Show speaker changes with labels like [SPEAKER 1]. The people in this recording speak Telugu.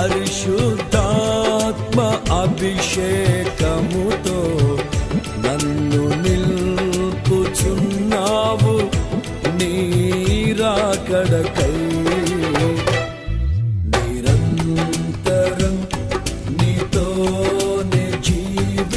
[SPEAKER 1] పరిశుద్ధాత్మ అభిషేకముతో నన్ను నిల్పుచున్నావు నీరాకడకై నిరంతరం నీతోనే జీవించాలనే